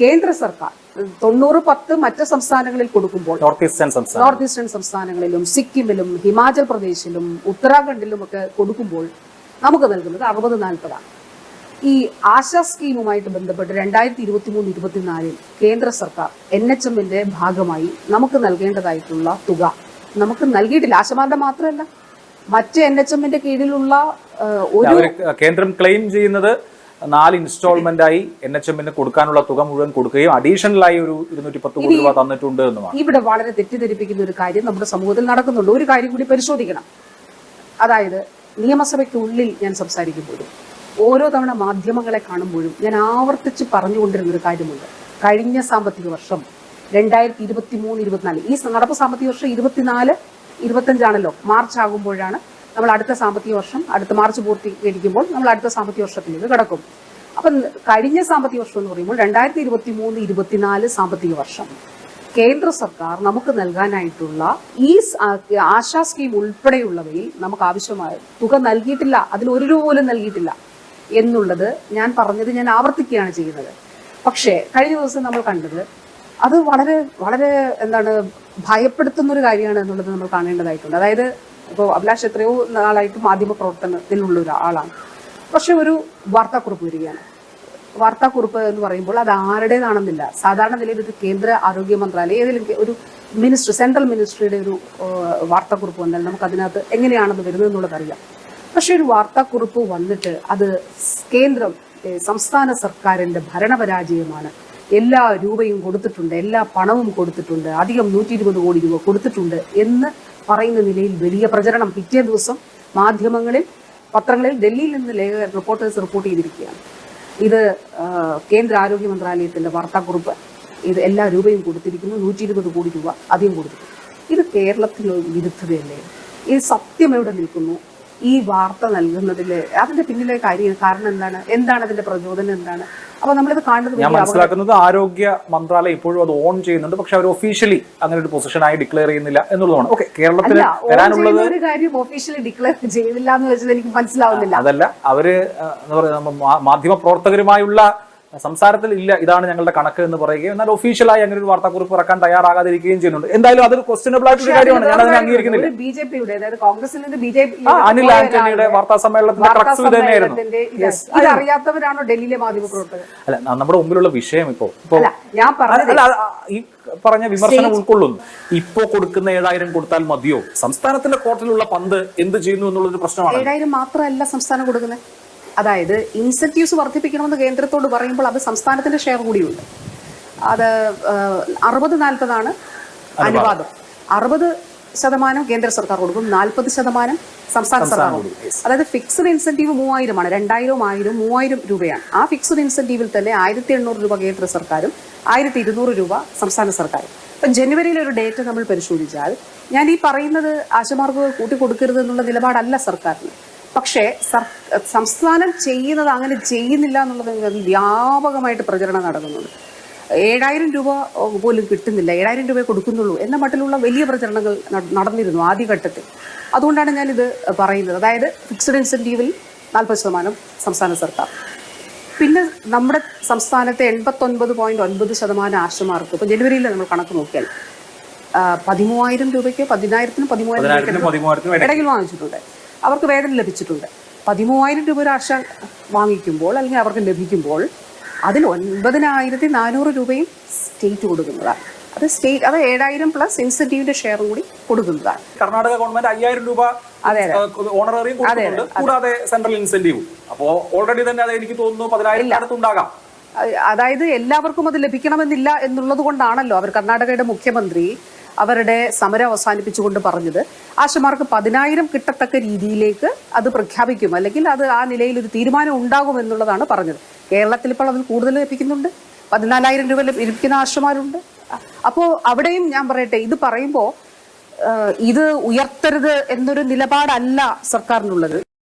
കേന്ദ്ര സർക്കാർ തൊണ്ണൂറ് പത്ത് മറ്റ് സംസ്ഥാനങ്ങളിൽ കൊടുക്കുമ്പോൾ നോർത്ത് ഈസ്റ്റേൺ നോർത്ത് ഈസ്റ്റേൺ സംസ്ഥാനങ്ങളിലും സിക്കിമിലും ഹിമാചൽ പ്രദേശിലും ഉത്തരാഖണ്ഡിലും ഒക്കെ കൊടുക്കുമ്പോൾ നമുക്ക് നൽകുന്നത് അറുപത് നാൽപ്പതാണ്. ഈ ആശാ സ്കീമുമായിട്ട് ബന്ധപ്പെട്ട് രണ്ടായിരത്തി ഇരുപത്തി മൂന്ന് ഇരുപത്തിനാലിൽ കേന്ദ്ര സർക്കാർ എൻ എച്ച് എമ്മിന്റെ ഭാഗമായി നമുക്ക് നൽകേണ്ടതായിട്ടുള്ള തുക നമുക്ക് നൽകിയിട്ടില്ല. ആശമാരുടെ മാത്രമല്ല മറ്റ് എൻ എച്ച് എമ്മിന്റെ കീഴിലുള്ള ഒരു കേന്ദ്രം ക്ലെയിം ചെയ്യുന്നത് നാല് ഇൻസ്റ്റാൾമെന്റ് ആയി എൻ എച്ച് എമ്മിന് കൊടുക്കാനുള്ള തുക മുഴുവൻ കൊടുക്കുകയും അഡീഷണൽ ആയി ഒരു ഇരുന്നൂറ്റി പത്ത് കോടി രൂപ തന്നിട്ടുണ്ട് എന്നുമാണ്. ഇവിടെ വളരെ തെറ്റിദ്ധരിപ്പിക്കുന്ന ഒരു കാര്യം നമ്മുടെ സമൂഹത്തിൽ നടക്കുന്നുണ്ട്. ഒരു കാര്യം കൂടി പരിശോധിക്കണം. അതായത് നിയമസഭയ്ക്കുള്ളിൽ ഞാൻ സംസാരിക്കുമ്പോഴും ഓരോ തവണ മാധ്യമങ്ങളെ കാണുമ്പോഴും ഞാൻ ആവർത്തിച്ച് പറഞ്ഞുകൊണ്ടിരുന്ന ഒരു കാര്യമുണ്ട്. കഴിഞ്ഞ സാമ്പത്തിക വർഷം രണ്ടായിരത്തി ഇരുപത്തി മൂന്ന് ഇരുപത്തിനാല് ഈ നടപ്പ് സാമ്പത്തിക വർഷം ഇരുപത്തിനാല് ഇരുപത്തഞ്ചാണല്ലോ മാർച്ച് ആകുമ്പോഴാണ് നമ്മൾ അടുത്ത സാമ്പത്തിക വർഷം അടുത്ത മാർച്ച് പൂർത്തീകരിക്കുമ്പോൾ നമ്മൾ അടുത്ത സാമ്പത്തിക വർഷത്തിലേക്ക് കിടക്കും. അപ്പം കഴിഞ്ഞ സാമ്പത്തിക വർഷം എന്ന് പറയുമ്പോൾ രണ്ടായിരത്തി ഇരുപത്തി മൂന്ന് ഇരുപത്തിനാല് സാമ്പത്തിക വർഷം. കേന്ദ്ര സർക്കാർ നമുക്ക് നൽകാനായിട്ടുള്ള ഈ ആശാ സ്കീം ഉൾപ്പെടെയുള്ളവയിൽ നമുക്ക് ആവശ്യമായ തുക നൽകിയിട്ടില്ല. അതിൽ ഒരു രൂപ പോലും നൽകിയിട്ടില്ല എന്നുള്ളത് ഞാൻ പറഞ്ഞത് ഞാൻ ആവർത്തിക്കുകയാണ് ചെയ്യുന്നത്. പക്ഷേ കഴിഞ്ഞ ദിവസം നമ്മൾ കണ്ടത് അത് വളരെ വളരെ എന്താണ് ഭയപ്പെടുത്തുന്ന ഒരു കാര്യമാണ് എന്നുള്ളത് നമ്മൾ കാണേണ്ടതായിട്ടുണ്ട്. അതായത് ഇപ്പോൾ അഭിലാഷ് എത്രയോ നാളായിട്ട് മാധ്യമ പ്രവർത്തനത്തിലുള്ള ഒരാളാണ്. പക്ഷെ ഒരു വാർത്താക്കുറിപ്പ് വരികയാണ്. വാർത്താക്കുറിപ്പ് എന്ന് പറയുമ്പോൾ അത് ആരുടേതാണെന്നില്ല. സാധാരണ നിലയിൽ ഇത് കേന്ദ്ര ആരോഗ്യ മന്ത്രാലയം ഏതെങ്കിലും ഒരു മിനിസ്റ്റർ സെൻട്രൽ മിനിസ്ട്രിയുടെ ഒരു വാർത്താക്കുറിപ്പ് വന്നാൽ നമുക്ക് അതിനകത്ത് എങ്ങനെയാണെന്ന് വരുന്നത് എന്നുള്ളത് അറിയാം. പക്ഷെ ഒരു വാർത്താക്കുറിപ്പ് വന്നിട്ട് അത് കേന്ദ്രം സംസ്ഥാന സർക്കാരിന്റെ ഭരണപരാജയമാണ്. എല്ലാ രൂപയും കൊടുത്തിട്ടുണ്ട് എല്ലാ പണവും കൊടുത്തിട്ടുണ്ട് അധികം നൂറ്റി ഇരുപത് കോടി രൂപ കൊടുത്തിട്ടുണ്ട് എന്ന് പറയുന്ന നിലയിൽ വലിയ പ്രചരണം പിറ്റേ ദിവസം മാധ്യമങ്ങളിൽ പത്രങ്ങളിൽ ഡൽഹിയിൽ നിന്ന് ലേഖ റിപ്പോർട്ടേഴ്സ് റിപ്പോർട്ട് ചെയ്തിരിക്കുകയാണ്. ഇത് കേന്ദ്ര ആരോഗ്യ മന്ത്രാലയത്തിന്റെ വാർത്താക്കുറിപ്പ്. ഇത് എല്ലാ രൂപയും കൊടുത്തിരിക്കുന്നു. നൂറ്റി ഇരുപത് കോടി രൂപ അധികം കൊടുത്തിരിക്കുന്നു. ഇത് കേരളത്തിലെ വിരുദ്ധതയല്ലേ? ഈ സത്യം എവിടെ നിൽക്കുന്നു? ഈ വാർത്ത നൽകുന്നതിൽ അതിന്റെ പിന്നിലെ കാര്യം കാരണം എന്താണ്? എന്താണ് അതിന്റെ പ്രചോദനം എന്താണ്? അപ്പൊ നമ്മളിത് കാണുന്നത് ഞാൻ മനസ്സിലാക്കുന്നത് ആരോഗ്യ മന്ത്രാലയം ഇപ്പോഴും അത് ഓൺ ചെയ്യുന്നുണ്ട്. പക്ഷെ അവർ ഒഫീഷ്യലി അങ്ങനെ ഒരു പൊസിഷനായി ഡിക്ലെയർ ചെയ്യുന്നില്ല എന്നുള്ളതാണ്. ഓക്കെ കേരളത്തിൽ വരാനുള്ളത് ഒരു കാര്യം ഒഫീഷ്യലി ഡിക്ലെയർ ചെയ്തില്ല എന്ന് വെച്ചത് എനിക്ക് മനസ്സിലാവുന്നില്ല. അതല്ല അവർ എന്താ പറയുക മാധ്യമ പ്രവർത്തകരുമായുള്ള സംസാരത്തിൽ ഇല്ല ഇതാണ് ഞങ്ങളുടെ കണക്ക് എന്ന് പറയുകയും എന്നാൽ ഒഫീഷ്യലായി അങ്ങനെ ഒരു വാർത്താക്കുറിപ്പ് ഇറക്കാൻ തയ്യാറാകാതിരിക്കുകയും ചെയ്യുന്നുണ്ട്. എന്തായാലും അതൊരു ക്വസ്റ്റ്യനബിൾ ആയിട്ടുള്ള കാര്യമാണ്. ഞാൻ അതിനെ അംഗീകരിക്കുന്നില്ല. ഒരു ബി ജെ പിയുടെ അതായത് കോൺഗ്രസിൽ നിന്ന് ബി ജെ പി അനിൽ ആന്റണിയുടെ വാർത്താ സമ്മേളനത്തിന്റെ ക്രക്സ് തന്നെയായിരുന്നു അറിയാത്തവരാണോ ഡൽഹിയിലെ മാധ്യമ പ്രവർത്തകർ? അല്ല നമ്മുടെ മുമ്പിലുള്ള വിഷയം ഇപ്പോ ഇപ്പോ ഞാൻ പറഞ്ഞ ഈ പറഞ്ഞ വിമർശനം ഉൾക്കൊള്ളുന്നു. ഇപ്പോ കൊടുക്കുന്ന ഏഴായിരം കൊടുത്താൽ മതിയോ? സംസ്ഥാനത്തിന്റെ കോർട്ടിലുള്ള പന്ത് എന്ത് ചെയ്യുന്നു എന്നുള്ളൊരു പ്രശ്നമാണ്. ഏഴായിരം മാത്രമല്ല സംസ്ഥാനം കൊടുക്കുന്നത്. അതായത് ഇൻസെന്റീവ്സ് വർദ്ധിപ്പിക്കണമെന്ന് കേന്ദ്രത്തോട് പറയുമ്പോൾ അത് സംസ്ഥാനത്തിന്റെ ഷെയർ കൂടിയുണ്ട്. അത് അറുപത് നാൽപ്പതാണ് അനുവാദം അറുപത് ശതമാനം കേന്ദ്ര സർക്കാർ കൊടുക്കും നാൽപ്പത് ശതമാനം സംസ്ഥാന സർക്കാർ കൊടുക്കും. അതായത് ഫിക്സ്ഡ് ഇൻസെന്റീവ് മൂവായിരമാണ് രണ്ടായിരവും ആയിരം മൂവായിരം രൂപയാണ്. ആ ഫിക്സഡ് ഇൻസെന്റീവിൽ തന്നെ ആയിരത്തി എണ്ണൂറ് രൂപ കേന്ദ്ര സർക്കാരും ആയിരത്തി ഇരുന്നൂറ് രൂപ സംസ്ഥാന സർക്കാരും. ഇപ്പം ജനുവരിയിലെ ഒരു ഡേറ്റ് നമ്മൾ പരിശോധിച്ചാൽ ഞാൻ ഈ പറയുന്നത് ആശമാർക്ക് കൂട്ടിക്കൊടുക്കരുത് എന്നുള്ള നിലപാടല്ല സർക്കാരിന്. പക്ഷേ സർ സംസ്ഥാനം ചെയ്യുന്നത് അങ്ങനെ ചെയ്യുന്നില്ല എന്നുള്ളത് വ്യാപകമായിട്ട് പ്രചരണം നടക്കുന്നുണ്ട്. ഏഴായിരം രൂപ പോലും കിട്ടുന്നില്ല. ഏഴായിരം രൂപയെ കൊടുക്കുന്നുള്ളൂ എന്ന മട്ടിലുള്ള വലിയ പ്രചരണങ്ങൾ നടന്നിരുന്നു ആദ്യഘട്ടത്തിൽ. അതുകൊണ്ടാണ് ഞാനിത് പറയുന്നത്. അതായത് ഫിക്സഡ് ഇൻസെന്റീവിൽ നാൽപ്പത് ശതമാനം സംസ്ഥാന സർക്കാർ. പിന്നെ നമ്മുടെ സംസ്ഥാനത്തെ എൺപത്തൊൻപത് പോയിന്റ് ഒൻപത് ശതമാനം ആശമാർക്ക് ഇപ്പോൾ ജനുവരിയിൽ നമ്മൾ കണക്ക് നോക്കിയാൽ പതിമൂവായിരം രൂപയ്ക്ക് പതിനായിരത്തിനും പതിമൂവായിരം പതിനായിരത്തിനും പതിമൂവായിരത്തിനും ഇടയ്ക്ക്. ഇടയിൽ വാങ്ങിച്ചിട്ടുണ്ട്. അവർക്ക് വേതനം ലഭിച്ചിട്ടുണ്ട്. പതിമൂവായിരം രൂപ ഒരു ആശ വാങ്ങിക്കുമ്പോൾ അല്ലെങ്കിൽ അവർക്ക് ലഭിക്കുമ്പോൾ അതിൽ ഒൻപതിനായിരത്തി നാനൂറ് രൂപയും സ്റ്റേറ്റ് കൊടുക്കുന്നതാണ്. അത് സ്റ്റേറ്റ് അത് ഏഴായിരം പ്ലസ് ഇൻസെന്റീവിന്റെ ഷെയറും കൂടി കൊടുക്കുന്നതാണ്. കർണാടക ഗവൺമെന്റ് അയ്യായിരം രൂപ അതെ, ഓണററിയും കൊടുക്കുന്നുണ്ട് കൂടാതെ സെൻട്രൽ ഇൻസെന്റീവും അപ്പോ ഓൾറെഡി തന്നെ അത് എനിക്ക് തോന്നുന്നു പതിനായിരം അടുത്തുണ്ടാകാം. അതായത് എല്ലാവർക്കും അത് ലഭിക്കണമെന്നില്ല എന്നുള്ളത് കൊണ്ടാണല്ലോ അവർ കർണാടകയുടെ മുഖ്യമന്ത്രി അവരുടെ സമരം അവസാനിപ്പിച്ചുകൊണ്ട് പറഞ്ഞത്. ആശമാർക്ക് പതിനായിരം കിട്ടത്തക്ക രീതിയിലേക്ക് അത് പ്രഖ്യാപിക്കും. അല്ലെങ്കിൽ അത് ആ നിലയിൽ ഒരു തീരുമാനം ഉണ്ടാകും എന്നുള്ളതാണ് പറഞ്ഞത്. കേരളത്തിൽ ഇപ്പോൾ അതിൽ കൂടുതൽ ലഭിക്കുന്നുണ്ട്. പതിനാലായിരം രൂപ ലഭി- ലഭിക്കുന്ന ആശമാരുണ്ട്. അപ്പോൾ അവിടെയും ഞാൻ പറയട്ടെ ഇത് പറയുമ്പോൾ ഇത് ഉയർത്തരുത് എന്നൊരു നിലപാടല്ല സർക്കാരിനുള്ളത്.